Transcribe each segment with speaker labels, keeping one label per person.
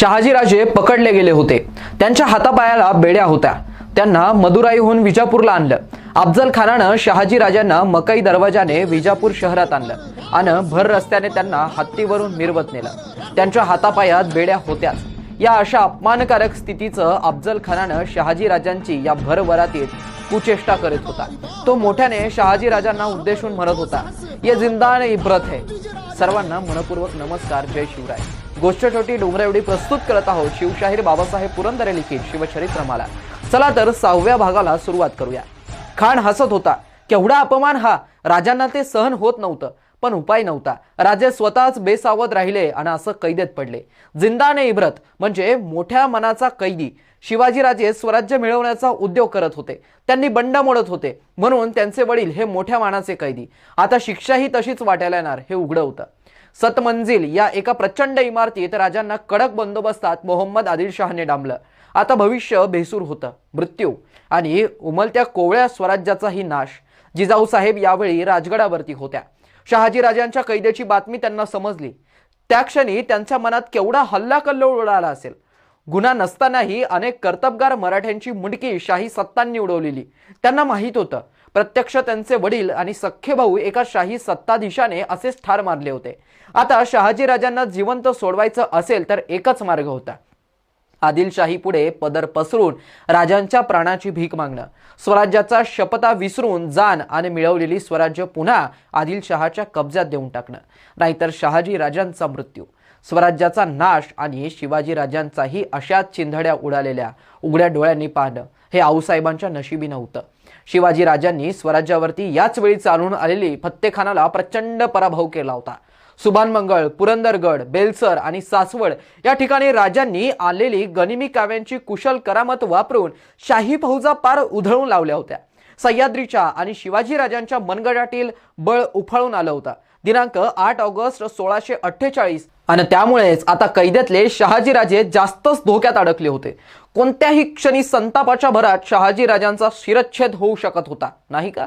Speaker 1: शहाजीराजे पकडले गेले होते. त्यांच्या हातापायाला बेड्या होत्या. त्यांना मदुराईहून विजापूरला आणलं. अफजल खानानं शहाजी राजांना मकई दरवाजाने विजापूर शहरात आणलं आणि भर रस्त्याने त्यांना हत्तीवरून मिरवत नेलं. त्यांच्या हातापायात बेड्या होत्याच. या अशा अपमानकारक स्थितीचं अफजल खानानं शहाजी राजांची या भरभरातील कुचेष्टा करीत होता. तो मोठ्याने शहाजी राजांना उद्देशून म्हणत होता ये जिंदा आणि इब्रत है. सर्वांना मनपूर्वक नमस्कार जय शिवराय. गोष्ट छोटी एवढी प्रस्तुत करत आहोत. शिवशाहीर बाबासाहेब पुरंदरे लिखित शिवचरित्रमाला. चला तर सहाव्या भागाला सुरुवात करूया. खान हसत होता. केवढा अपमान हा. राजांना ते सहन होत नव्हतं पण उपाय नव्हता. राजे स्वतःच बेसावध राहिले आणि असं कैदेत पडले. जिंदाने इब्रत म्हणजे मोठ्या मनाचा कैदी. शिवाजीराजे स्वराज्य मिळवण्याचा उद्योग करत होते. त्यांनी बंड मोडत होते. म्हणून त्यांचे वडील हे मोठ्या मानाचे कैदी. आता शिक्षाही तशीच वाटायला येणार हे उघडं होतं. सतमंजिल या एका प्रचंड इमारतीत राजांना कडक बंदोबस्तात मोहम्मद आदिलशहाने डांबलं. आता भविष्य भेसूर होतं. मृत्यू आणि उमलत्या कोवळ्या स्वराज्याचाही नाश. जिजाऊसाहेब यावेळी राजगडावरती होत्या. शहाजी राजांच्या कैदेची बातमी त्यांना समजली. त्या क्षणी त्यांच्या मनात केवढा हल्ला कल्लोळ उडाला असेल. गुन्हा नसतानाही अनेक कर्तबगार मराठ्यांची मुंडकी शाही सत्तांनी उडवलेली. त्यांना माहीत होतं प्रत्यक्ष त्यांचे वडील आणि सख्खे भाऊ एका शाही सत्ताधीशाने असेच ठार मारले होते. आता शहाजी राजांना जिवंत सोडवायचं असेल तर एकच मार्ग होता. आदिलशाही पुढे पदर पसरून राजांच्या प्राणाची भीक मागणं. स्वराज्याचा शपथा विसरून जाण आणि मिळवलेली स्वराज्य पुन्हा आदिलशहाच्या कब्जात देऊन टाकणं. नाहीतर शहाजी राजांचा मृत्यू. स्वराज्याचा नाश आणि शिवाजी राजांचाही अशाच चिंधड्या उडालेल्या उघड्या डोळ्यांनी पाहणं हे आऊसाहेबांच्या नशिबी नव्हतं. शिवाजी राजांनी स्वराज्यावरती याच वेळी चालून आलेली फत्तेखानाला प्रचंड पराभव केला होता. सुभानमंगळ पुरंदरगड बेलसर आणि सासवड या ठिकाणी राजांनी आलेली गनिमी काव्यांची कुशल करामत वापरून शाही फौजा पार उधळून लावल्या होत्या. सह्याद्रीच्या आणि शिवाजी राजांच्या मनगडातील बळ उफाळून आलं होतं. दिनांक आठ ऑगस्ट सोळाशे अठ्ठेचाळीस आणि त्यामुळेच आता कैद्यातले शहाजीराजे जास्तच धोक्यात अडकले होते. कोणत्याही क्षणी संतापाच्या भरात शहाजी राजांचा शिरच्छेद होऊ शकत होता. नाही का?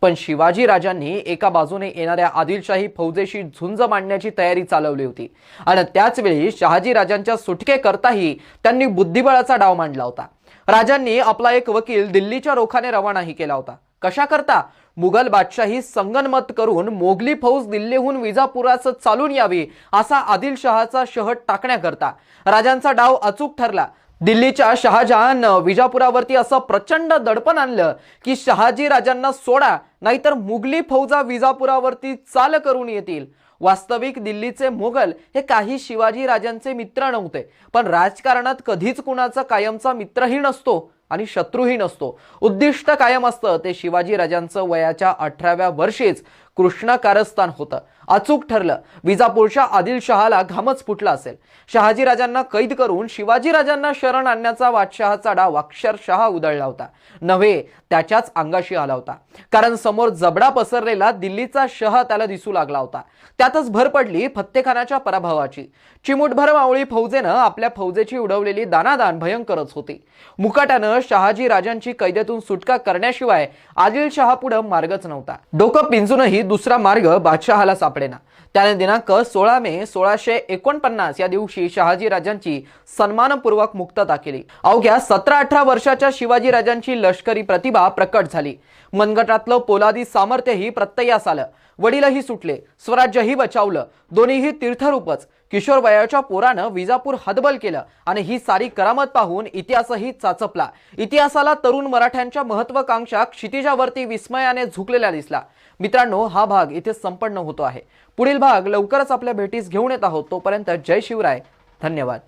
Speaker 1: पण शिवाजी राजांनी एका बाजूने येणाऱ्या आदिलशाही फौजेशी झुंज मांडण्याची तयारी चालवली होती. आणि त्याचवेळी शहाजीराजांच्या शहाजी राजांच्या सुटके करताही त्यांनी बुद्धिबळाचा डाव मांडला होता. राजांनी आपला एक वकील दिल्लीच्या रोखाने रवानाही केला होता. कशा करता मुघल बादशाही संगनमत करून मोगली फौज दिल्लीहून विजापुरास चालून यावी असा आदिलशहाचा शहर टाकण्याकरता. राजांचा डाव अचूक ठरला. दिल्लीच्या शहाजहान विजापुरावरती असं प्रचंड दडपण आणलं की शहाजी राजांना सोडा नाहीतर मुघली फौजा विजापुरावरती चाल करून येतील. वास्तविक दिल्लीचे मोगल हे काही शिवाजी राजांचे मित्र नव्हते पण राजकारणात कधीच कुणाचा कायमचा मित्रही नसतो आणि शत्रूही नसतो. उद्दिष्ट कायम असतं. ते शिवाजी राजांचं वयाच्या अठराव्या वर्षीच कृष्ण कारस्थान होतं. अचूक ठरलं. विजापूरच्या आदिलशहाला घामच फुटला असेल. शहाजी राजांना कैद करून शिवाजी राजांना शरण आणण्याचा वादशहाचा डाव अक्षरशः उधळला होता. नव्हे त्याच्याच अंगाशी आला होता. कारण समोर जबडा पसरलेला दिल्लीचा शह त्याला दिसू लागला होता. त्यातच भर पडली फत्तेखानाच्या पराभवाची. चिमुटभर मावळी फौजेनं आपल्या फौजेची उडवलेली दानादान भयंकरच होती. मुकाट्यानं शहाजी राजांची कैद्यातून सुटका करण्याशिवाय आदिलशहा पुढं मार्गच नव्हता. डोकं पिंजूनही दुसरा मार्ग बादशहाला सापडेना. त्याने दिनांक सोळा मे सोळाशे एकोणपन्नास या दिवशी शहाजी राजांची सन्मानपूर्वक मुक्तता केली. अवघ्या सतरा अठरा वर्षाच्या शिवाजी राजांची लष्करी प्रतिभा प्रकट झाली. मनगटातलं पोलादी सामर्थ्यही प्रत्ययास आलं. वडीलही सुटले. स्वराज्यही बचावलं. दोन्हीही तीर्थरूपच. किशोर वयाच्या पोरानं विजापूर हदबल केलं आणि ही सारी करामत पाहून इतिहासही चाचपला. इतिहासाला तरुण मराठ्यांच्या महत्वाकांक्षा क्षितिजावरती विस्मयाने झुकलेला दिसला. मित्रांनो हा भाग इथे संपन्न होतो आहे. पुढील भाग लवकरच आपल्या भेटीस घेऊन येत आहोत. तोपर्यंत जय शिवराय. धन्यवाद.